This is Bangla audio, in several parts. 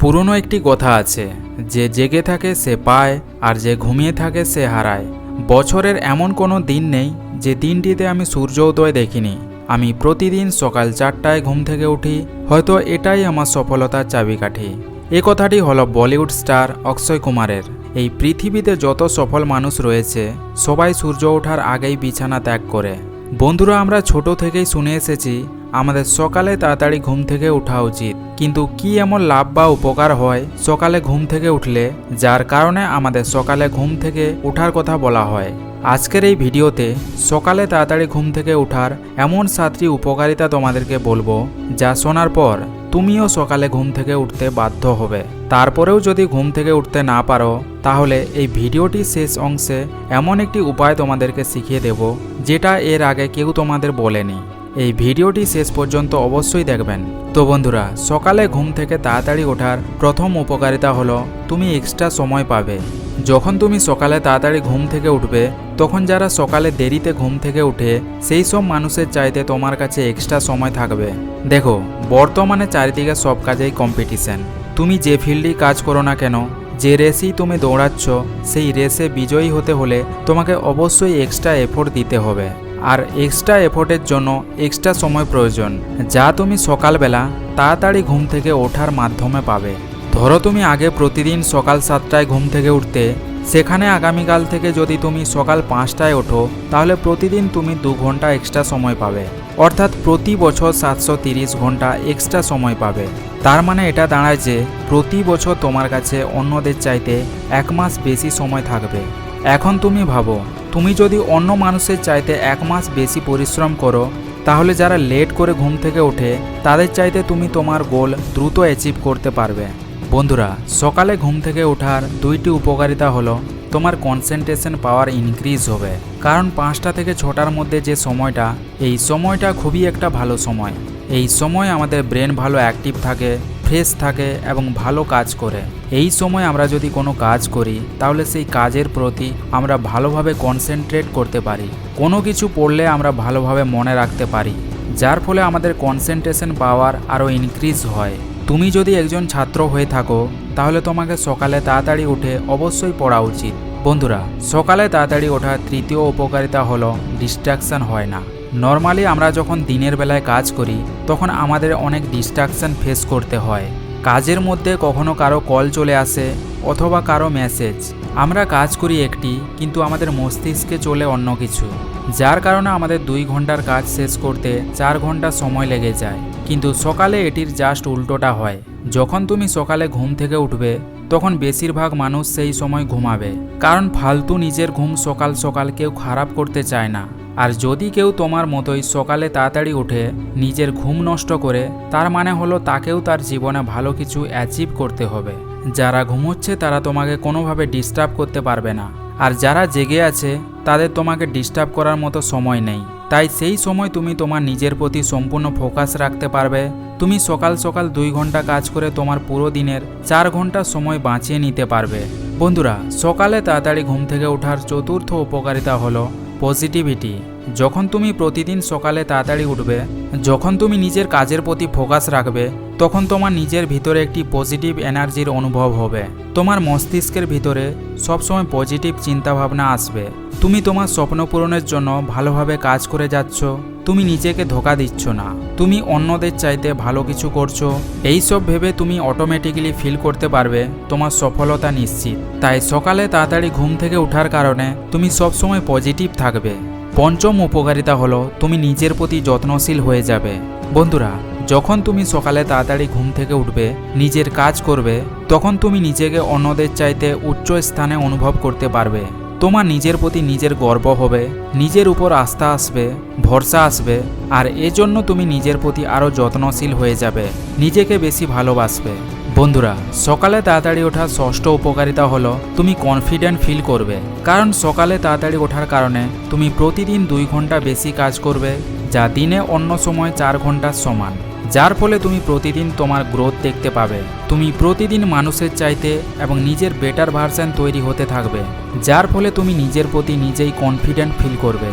পুরনো একটি কথা আছে, যে জেগে থাকে সে পায় আর যে ঘুমিয়ে থাকে সে হারায়। বছরের এমন কোনো দিন নেই যে দিনটিতে আমি সূর্য উদয় দেখিনি। আমি প্রতিদিন সকাল চারটায় ঘুম থেকে উঠি, হয়তো এটাই আমার সফলতার চাবিকাঠি। এ কথাটি হলো বলিউড স্টার অক্ষয় কুমারের। এই পৃথিবীতে যত সফল মানুষ রয়েছে, সবাই সূর্য ওঠার আগেই বিছানা ত্যাগ করে। বন্ধুরা, আমরা ছোট থেকেই শুনে এসেছি আমাদের সকালে তাড়াতাড়ি ঘুম থেকে ওঠা উচিত। কিন্তু কি এমন লাভ বা উপকার হয়? সকালে ঘুম থেকে উঠলে, যার কারণে আমাদের সকালে ঘুম থেকে ওঠার কথা বলা হয়। আজকের এই ভিডিওতে সকালে তাড়াতাড়ি ঘুম থেকে ওঠার এমন সাতটি উপকারিতা তোমাদেরকে বলব, যা শোনার পর তুমিও সকালে ঘুম থেকে উঠতে বাধ্য হবে। তারপরেও যদি ঘুম থেকে উঠতে না পারো, তাহলে এই ভিডিওটি শেষ অংশে এমন একটি উপায় তোমাদেরকে শিখিয়ে দেব, যেটা এর আগে কেউ তোমাদের বলেনি। এই ভিডিওটি শেষ পর্যন্ত অবশ্যই দেখবেন। তো বন্ধুরা, সকালে ঘুম থেকে তাড়াতাড়ি ওঠার প্রথম উপকারিতা হলো তুমি এক্সট্রা সময় পাবে। যখন তুমি সকালে তাড়াতাড়ি ঘুম থেকে উঠবে, তখন যারা সকালে দেরিতে ঘুম থেকে উঠে, সেই সব মানুষের চাইতে তোমার কাছে এক্সট্রা সময় থাকবে। দেখো, বর্তমানে চারিদিকে সব কাজেই কম্পিটিশন তুমি যে ফিল্ডেই কাজ করো না কেন, যে রেসেই তুমি দৌড়াচ্ছ, সেই রেসে বিজয়ী হতে হলে তোমাকে অবশ্যই এক্সট্রা এফোর্ট দিতে হবে। আর এক্সট্রা এফোর্টের জন্য এক্সট্রা সময় প্রয়োজন। যা তুমি সকালবেলা তাড়াতাড়ি ঘুম থেকে ওঠার মাধ্যমে পাবে। ধরো তুমি আগে প্রতিদিন সকাল সাতটায় ঘুম থেকে উঠতে, সেখানে আগামীকাল থেকে যদি তুমি সকাল পাঁচটায় ওঠো, তাহলে প্রতিদিন তুমি দু ঘণ্টা এক্সট্রা সময় পাবে। অর্থাৎ প্রতি বছর সাতশো তিরিশ ঘণ্টা এক্সট্রা সময় পাবে। তার মানে এটা দাঁড়ায় যে, প্রতি বছর তোমার কাছে অন্যদের চাইতে এক মাস বেশি সময় থাকবে। এখন তুমি ভাবো তুমি যদি অন্য মানুষের চাইতে এক মাস বেশি পরিশ্রম করো, তাহলে যারা লেট করে ঘুম থেকে ওঠে, তাদের চাইতে তুমি তোমার গোল দ্রুত অ্যাচিভ করতে পারবে। বন্ধুরা, সকালে ঘুম থেকে ওঠার দুইটি উপকারিতা হলো, তোমার কনসেন্ট্রেশন পাওয়ার ইনক্রিজ হবে। কারণ পাঁচটা থেকে ছটার মধ্যে যে সময়টা, এই সময়টা খুবই একটা ভালো সময়। এই সময় আমাদের ব্রেন ভালো অ্যাক্টিভ থাকে ফ্রেশ থাকে এবং ভালো কাজ করে। এই সময় আমরা যদি কোনো কাজ করি, তাহলে সেই কাজের প্রতি আমরা ভালোভাবে কনসেন্ট্রেট করতে পারি। কোনো কিছু পড়লে আমরা ভালোভাবে মনে রাখতে পারি, যার ফলে আমাদের কনসেন্ট্রেশন পাওয়ার আরও ইনক্রিজ হয়। তুমি যদি একজন ছাত্র হয়ে থাকো, তাহলে তোমাকে সকালে তাড়াতাড়ি উঠে অবশ্যই পড়া উচিত। বন্ধুরা, সকালে তাড়াতাড়ি ওঠার তৃতীয় উপকারিতা হলো ডিস্ট্রাকশন হয় না। নর্মালি আমরা যখন দিনের বেলায় কাজ করি, তখন আমাদের অনেক ডিস্ট্রাকশন ফেস করতে হয়। কাজের মধ্যে কখনো কারও কল চলে আসে অথবা কারও মেসেজ আমরা কাজ করি একটি, কিন্তু আমাদের মস্তিষ্কে চলে অন্য কিছু। যার কারণে আমাদের দুই ঘণ্টার কাজ শেষ করতে চার ঘণ্টা সময় লেগে যায়। কিন্তু সকালে এটির জাস্ট উল্টোটা হয়। যখন তুমি সকালে ঘুম থেকে উঠবে, তখন বেশিরভাগ মানুষ সেই সময় ঘুমাবে। কারণ ফালতু নিজের ঘুম সকাল সকাল কেউ খারাপ করতে চায় না। আর যদি কেউ তোমার মতোই সকালে তাড়াতাড়ি উঠে নিজের ঘুম নষ্ট করে, তার মানে হলো তাকেও তার জীবনে ভালো কিছু অ্যাচিভ করতে হবে। যারা ঘুমোচ্ছে, তারা তোমাকে কোনোভাবে ডিস্টার্ব করতে পারবে না। আর যারা জেগে আছে, তাদের তোমাকে ডিস্টার্ব করার মতো সময় নেই। তাই সেই সময় তুমি তোমার নিজের প্রতি সম্পূর্ণ ফোকাস রাখতে পারবে। তুমি সকাল সকাল দুই ঘণ্টা কাজ করে তোমার পুরো দিনের চার ঘণ্টা সময় বাঁচিয়ে নিতে পারবে। বন্ধুরা, সকালে তাড়াতাড়ি ঘুম থেকে ওঠার চতুর্থ উপকারিতা হলো পজিটিভিটি যখন তুমি প্রতিদিন সকালে তাড়াতাড়ি উঠবে, যখন তুমি নিজের কাজের প্রতি ফোকাস রাখবে, তখন তোমার নিজের ভিতরে একটি পজিটিভ এনার্জির অনুভব হবে। তোমার মস্তিষ্কের ভিতরে সবসময় পজিটিভ চিন্তাভাবনা আসবে। তুমি তোমার স্বপ্ন পূরণের জন্য ভালোভাবে কাজ করে যাচ্ছ, তুমি নিজেকে ধোকা দিচ্ছ না। তুমি অন্যদের চাইতে ভালো কিছু করছ এই সব ভেবে তুমি অটোমেটিক্যালি ফিল করতে পারবে, তোমার সফলতা নিশ্চিত। তাই সকালে তাড়াতাড়ি ঘুম থেকে ওঠার কারণে তুমি সবসময় পজিটিভ থাকবে। পঞ্চম উপকারিতা হলো তুমি নিজের প্রতি যত্নশীল হয়ে যাবে। বন্ধুরা, যখন তুমি সকালে তাড়াতাড়ি ঘুম থেকে উঠবে, নিজের কাজ করবে, তখন তুমি নিজেকে অন্যদের চাইতে উচ্চ স্থানে অনুভব করতে পারবে। তোমার নিজের প্রতি নিজের গর্ব হবে, নিজের উপর আস্থা আসবে, ভরসা আসবে, আর এজন্য তুমি নিজের প্রতি আরও যত্নশীল হয়ে যাবে, নিজেকে বেশি ভালোবাসবে। বন্ধুরা, সকালে তাড়াতাড়ি ওঠার ষষ্ঠ উপকারিতা হলো, তুমি কনফিডেন্ট ফিল করবে। কারণ সকালে তাড়াতাড়ি ওঠার কারণে তুমি প্রতিদিন দুই ঘণ্টা বেশি কাজ করবে, যা দিনে অন্য সময় চার ঘণ্টার সমান। যার ফলে তুমি প্রতিদিন তোমার গ্রোথ দেখতে পাবে। তুমি প্রতিদিন মানুষের চাইতে এবং নিজের বেটার ভার্সান তৈরি হতে থাকবে, যার ফলে তুমি নিজের প্রতি নিজেই কনফিডেন্ট ফিল করবে।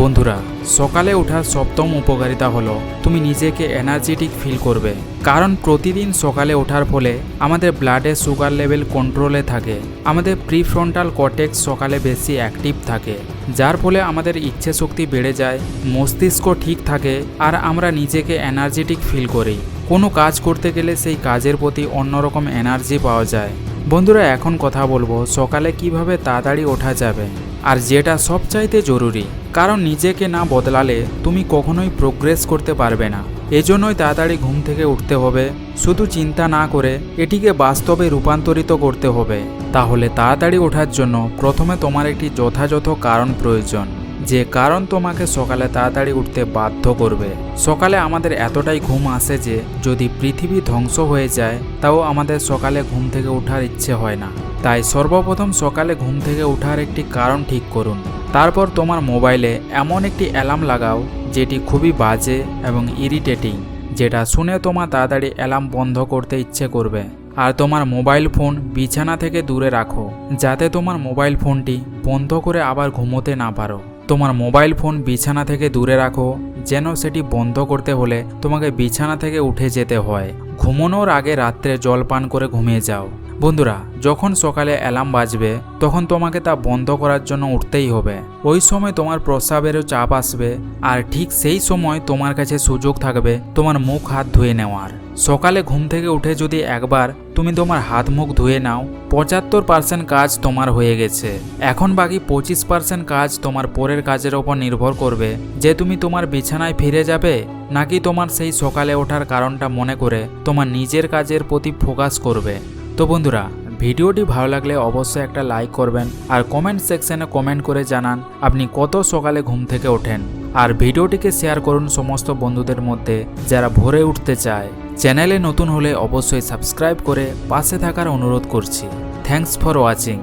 বন্ধুরা, সকালে ওঠার সপ্তম উপকারিতা হলো, তুমি নিজেকে এনার্জেটিক ফিল করবে। কারণ প্রতিদিন সকালে ওঠার ফলে আমাদের ব্লাডে সুগার লেভেল কন্ট্রোলে থাকে। আমাদের প্রিফ্রন্টাল কর্টেক্স সকালে বেশি অ্যাক্টিভ থাকে, যার ফলে আমাদের ইচ্ছে শক্তি বেড়ে যায়, মস্তিষ্ক ঠিক থাকে, আর আমরা নিজেকে এনার্জেটিক ফিল করি। কোনো কাজ করতে গেলে সেই কাজের প্রতি অন্যরকম এনার্জি পাওয়া যায়। বন্ধুরা, এখন কথা বলব সকালে কীভাবে তাড়াতাড়ি ওঠা যাবে, আর যেটা সবচাইতে জরুরি। কারণ নিজেকে না বদলালে তুমি কখনোই প্রোগ্রেস করতে পারবে না। এজন্যই তাড়াতাড়ি ঘুম থেকে উঠতে হবে। শুধু চিন্তা না করে এটিকে বাস্তবে রূপান্তরিত করতে হবে। তাহলে তাড়াতাড়ি ওঠার জন্য প্রথমে তোমার একটি যথাযথ কারণ প্রয়োজন। যে কারণ তোমাকে সকালে তাড়াতাড়ি উঠতে বাধ্য করবে। সকালে আমাদের এতটাই ঘুম আসে যে যদি পৃথিবী ধ্বংস হয়ে যায়, তাও আমাদের সকালে ঘুম থেকে ওঠার ইচ্ছে হয় না। তাই সর্বপ্রথম সকালে ঘুম থেকে ওঠার একটি কারণ ঠিক করুন। তারপর তোমার মোবাইলে এমন একটি অ্যালার্ম লাগাও, যেটি খুবই বাজে এবং ইরিটেটিং, যেটা শুনে তোমার তাড়াতাড়ি অ্যালার্ম বন্ধ করতে ইচ্ছে করবে। আর তোমার মোবাইল ফোন বিছানা থেকে দূরে রাখো, যাতে তোমার মোবাইল ফোনটি বন্ধ করে আবার ঘুমোতে না পারো। তোমার মোবাইল ফোন বিছানা থেকে দূরে রাখো, যেন সেটি বন্ধ করতে হলে তোমাকে বিছানা থেকে উঠে যেতে হয়। ঘুমানোর আগে রাত্রে জল পান করে ঘুমিয়ে যাও। বন্ধুরা, যখন সকালে অ্যালার্ম বাজবে, তখন তোমাকে তা বন্ধ করার জন্য উঠতেই হবে। ওই সময় তোমার প্রস্রাবেরও চাপ আসবে, আর ঠিক সেই সময় তোমার কাছে সুযোগ থাকবে তোমার মুখ হাত ধুয়ে নেওয়ার। সকালে ঘুম থেকে উঠে যদি একবার তুমি তোমার হাত মুখ ধুয়ে নাও, পঁচাত্তর পার্সেন্ট কাজ তোমার হয়ে গেছে। এখন বাকি পঁচিশ পার্সেন্ট কাজ তোমার পরের কাজের ওপর নির্ভর করবে। যে তুমি তোমার বিছানায় ফিরে যাবে, নাকি তোমার সেই সকালে ওঠার কারণটা মনে করে তোমার নিজের কাজের প্রতি ফোকাস করবে। তো বন্ধুরা, ভিডিওটি ভালো লাগলে অবশ্যই একটা লাইক করবেন আর কমেন্ট সেকশনে কমেন্ট করে জানান আপনি কত সকালে ঘুম থেকে ওঠেন। আর ভিডিওটিকে শেয়ার করুন সমস্ত বন্ধুদের মধ্যে যারা ভোরে উঠতে চায়। চ্যানেলে নতুন হলে অবশ্যই সাবস্ক্রাইব করে পাশে থাকার অনুরোধ করছি। Thanks for watching